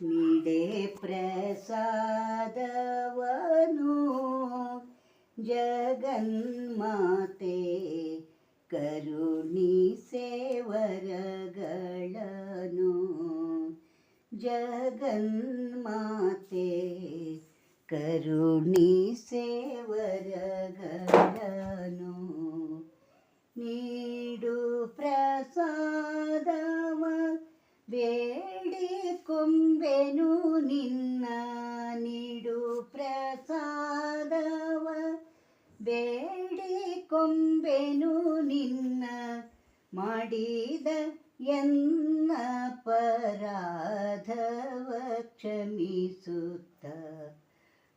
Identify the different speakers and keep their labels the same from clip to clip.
Speaker 1: ನೀಡೆ ಪ್ರಸಾದವನು ಜಗನ್ಮಾತೆ ಕರುಣಿಸೆ ವರಗಳನ್ನು ಜಗನ್ಮಾತೆ ಕರುಣಿಸೆ ವರಗಳನ್ನು ಬೇಡಿಕೊಂಬೆನು ನಿನ್ನ ನೀಡು ಪ್ರಸಾದವ ಬೇಡಿಕೊಂಬೆನು ನಿನ್ನ ಮಾಡಿದ ಎನ್ನ ಪರಾಧವ ಕ್ಷಮಿಸುತ್ತ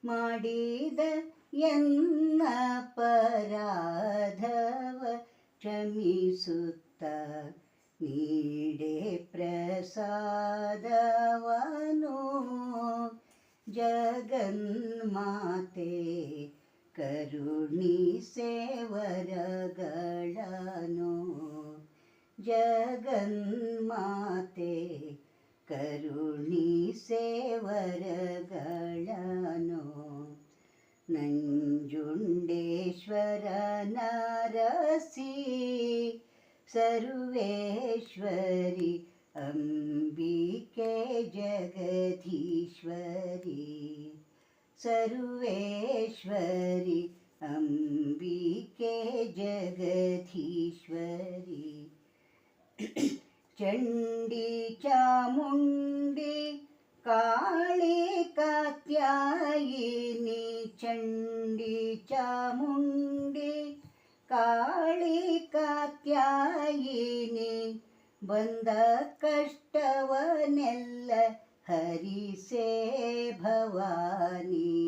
Speaker 1: ಮಾಡಿದ ಎನ್ನ ಪರಾಧವ ಕ್ಷಮಿಸುತ್ತ ನೀಡೆ ಪ್ರಸಾದವನು ಜಗನ್ಮಾತೆ ಕರುಣಿ ಸೇವರಗಳನು ಜಗನ್ಮಾತೆ ಕರುಣಿ ಸೇವರಗಳನು. ನಂಜುಂಡೇಶ್ವರ സർവേശ്വരി അംബികെ ജഗധീശ്വരി സർവേശ്വരി അംബികെ ജഗധീശ്വരി ചണ്ഡി ചാമുണ്ടി കാളി കാത്യായിനി. ചണ്ഡി ചാമുണ്ടി ಕಾಳಿ ಕಾತ್ಯಾಯಿನಿ ಬಂದ ಕಷ್ಟವನೆಲ್ಲ ಹರಿಸೇ ಭವಾನಿ.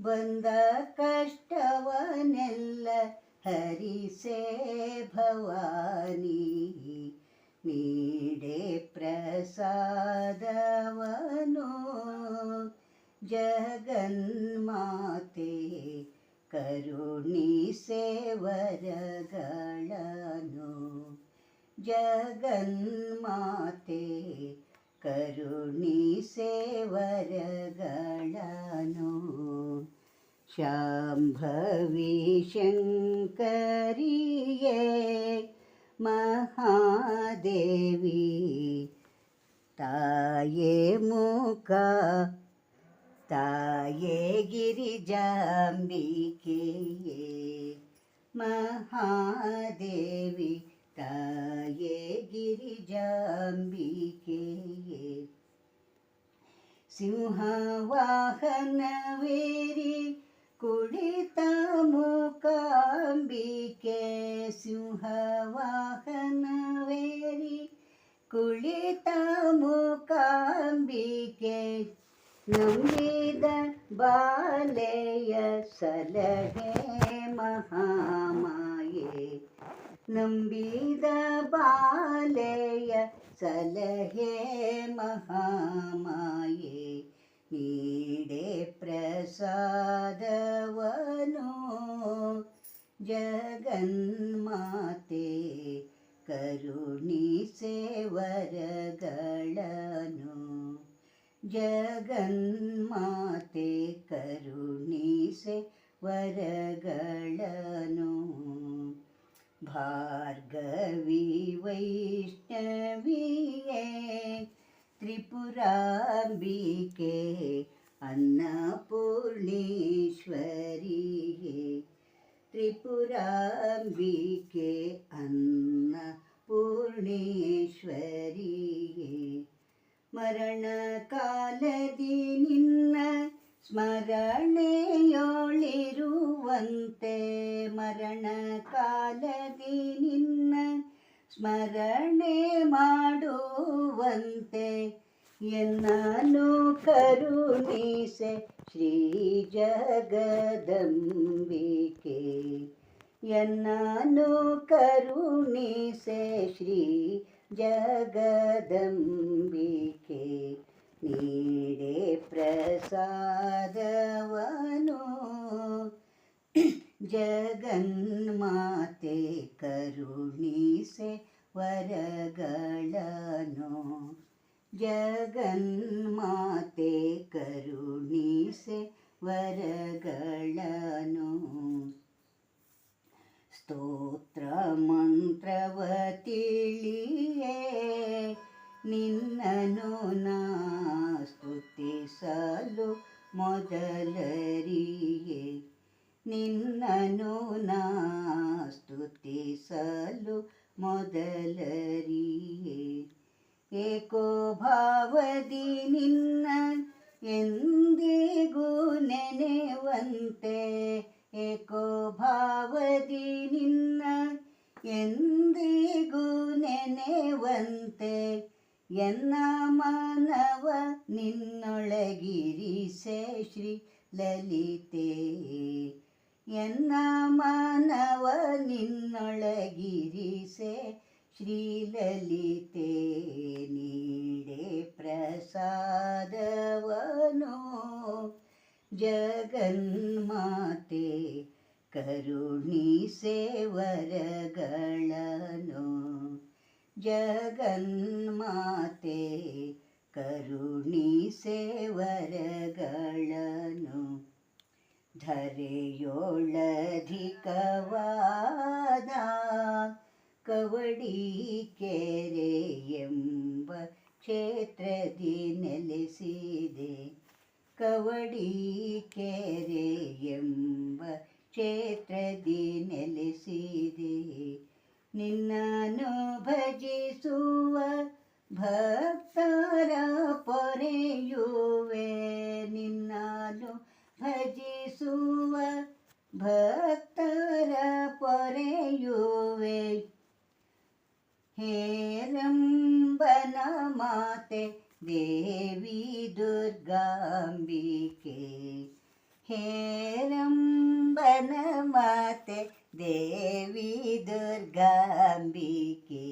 Speaker 1: ಬಂದ ಕಷ್ಟವನೆಲ್ಲ ಹರಿಸೇ ಭವಾನಿ. ನೀಡೆ ಪ್ರಸಾದವನು ಜಗನ್ಮಾತೆ ಕರುಣಿಸೆ ವರಗಳನ್ನು ಜಗನ್ಮಾತೆ ಕರುಣಿಸೆ ವರಗಳನ್ನು ಶಾಂಭವಿ ಶಂಕರಿಯೇ ಮಹಾದೇವಿ ತಾಯೇ ಮುಖ ताये गिरिजाम्बिकेये महादेवी ताये गिरिजाम्बिकेये। सिंहवाहनवेरि कुडितमुकाम्बिके सिंहवाहनवेरि कुलितामुकाम्बिके नम्बि ബാലയ സലഹേ മഹാമായേ. നമ്പിത ബാലയ സലഹേ മഹാമായേ. നീടെ പ്രസാദവനോ ജഗന്മാതേ. കരുണിസേ വരകളനു जगन्माते ಕರುಣಿಸೆ ವರಗಳನ್ನು ಭಾರ್ಗವಿ ವೈಷ್ಣವಿಯೇ ತ್ರಿಪುರಾಂಬಿಕೆ ಅನ್ನಪೂರ್ಣೇಶ್ವರಿಯೇ ತ್ರಿಪುರಾಂಬಿಕೆ ಅನ್ನಪೂರ್ಣೇಶ್ವರಿಯೇ ಮರಣ ಕಾಲದಿ ನಿನ್ನ ಸ್ಮರಣೆ ಮಾಡುವಂತೆ. ಎನ್ನನು ಕರುಣಿಸೆ ಶ್ರೀ ಜಗದಂಬಿಕೆ. ಎನ್ನನು ಕರುಣಿಸೆ ಶ್ರೀ ಜಗದಂಬಿಕೆ. ನೀಡೆ ಪ್ರಸಾದವನು ಜಗನ್ಮಾತೆ ಕರುಣಿಸೆ ವರಗಳನು. ಜಗನ್ಮಾತೆ ಕರುಣಿಸೆ ವರಗಳನು. ಸ್ತೋತ್ರ ಮಂತ್ರವ ತಿಳಿಯೇ ನಿನ್ನನು ನಾ ಸ್ತುತಿಸಲು ಮೊದಲರಿಯೇ ನಿನ್ನನು ನಾ ಸ್ತುತಿಸಲು ಮೊದಲರಿಯೇ. ಏಕೋ ಭಾವದಿ ನಿನ್ನ ಎಂದಿಗೂ ನೆನೆವಂತೆ ಏಕೋ ಭಾವದಿ ನಿನ್ನ ಎಂದಿಗೂ ನೆನೆವಂತೆ ಎನ್ನ ಮಾನವ ನಿನ್ನೊಳಗಿರಿಸೆ ಶ್ರೀ ಲಲಿತೆ. ಎನ್ನ ಮನವ ನಿನ್ನೊಳಗಿರಿಸೆ ಶ್ರೀಲಲಿತೆ ನೀಡೆ ಪ್ರಸಾದವನು. ಜಗನ್ಮಾತೆ ಕರುಣಿಸೆ ವರಗಳನು ಜಗನ್ಮಾತೆ ಕರುಣಿಸೆ ವರಗಳನು ಧರೆಯೊಳಧಿಕವಾದ ಕವಡಿ ಕೆರೆ ಎಂಬ ಕ್ಷೇತ್ರದಿ ನೆಲೆಸಿದೆ. ಕವಡಿ ಕೆರೆ ಎಂಬ ಕ್ಷೇತ್ರದಿ ನೆಲೆಸಿದೆ. ನಿನ್ನನ್ನು ಭಜಿಸುವ ಭಕ್ತರ ಪೊರೆಯೂ ಭಜಿಸುವ ಭಕ್ತರ ಪೊರೆಯುವೆ ಹೇರಂಬನ ಮಾತೆ ದೇವಿ ದುರ್ಗಾಂಬಿಕೆ ಹೇರಂಬನ ಮಾತೆ ದೇವಿ ದುರ್ಗಾಂಬಿಕೆ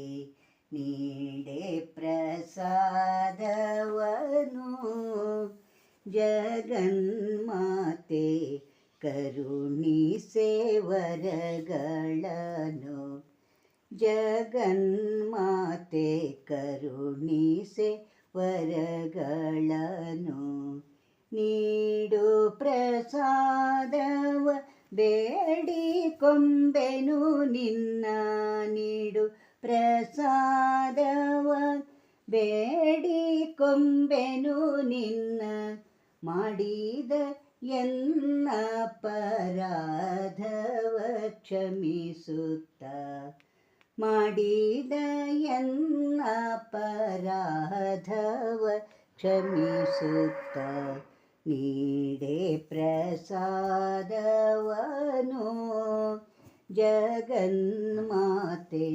Speaker 1: ನೀಡೆ ಪ್ರಸಾದವನು ಜಗನ್ಮಾತೆ ಕರುಣಿಸೆ ವರಗಳನು ಜಗನ್ಮಾತೆ ಕರುಣಿ ವರಗಳನು ನೀಡು ಪ್ರಸಾದವ ಬೇಡಿ ಕೊಂಬೆನು ನಿನ್ನ. ನೀಡು ಪ್ರಸಾದವ ಬೇಡಿ ಕೊಂಬೆನು ನಿನ್ನ. ಮಾಡಿದ ಎನ್ನ ಪರಾಧವ ಕ್ಷಮಿಸುತ್ತ ಮಾಡಿದ ಎನ್ನ ಪರಾಧವ ಕ್ಷಮಿಸುತ್ತ ನೀಡೆ ಪ್ರಸಾದವನು ಜಗನ್ಮಾತೆ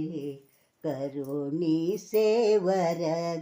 Speaker 1: ಕರುಣಿಸೆ ವರಗಳನು